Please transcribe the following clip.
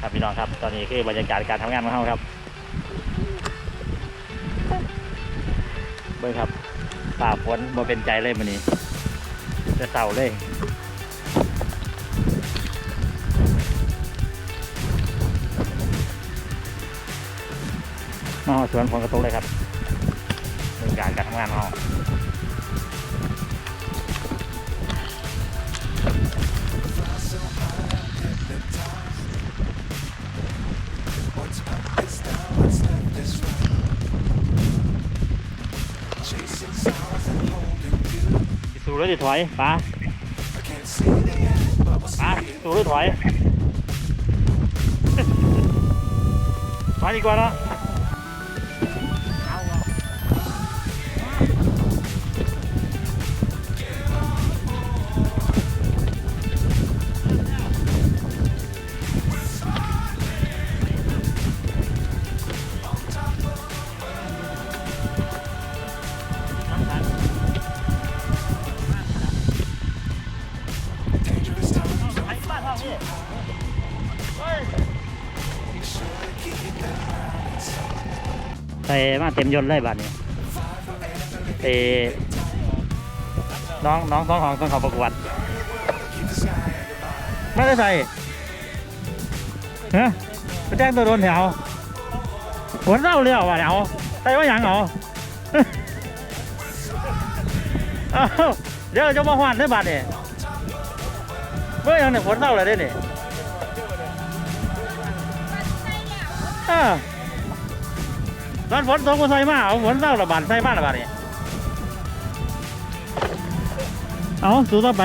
ครับพี่น้องครับ ตอนนี้คือบรรยากาศการทำงานของเราครับเบิ่งครับฝ่าฝนบ่เป็นใจเลยมันนี้ จะเศร้าเลยมาสวนฝนกระตุกเลยครับบรรยากาศการทำงานของ เราสูหรือจะถอยป้า ใส่มาเต็มยนต์เลยบัดนี้เอน้องน้องท้องของต้องขาประกวดไม่ได้ใส่ฮะไปแจ้งตัวโดนแถวฝนเล่าเรียวว่ะเดี๋ยวใส่ว่าหยังเหรอเอ้าเดี๋ยวจะมาหวานได้บัดนี่ย เมื่อยังเนี่ยฝนเล่าเลยได้เนี่ยอ่าตอนฝนตกก็ใส่มาเอาฝนเศร้าระบาดใส่มาระบาดนี่เอาสู้ต่อไป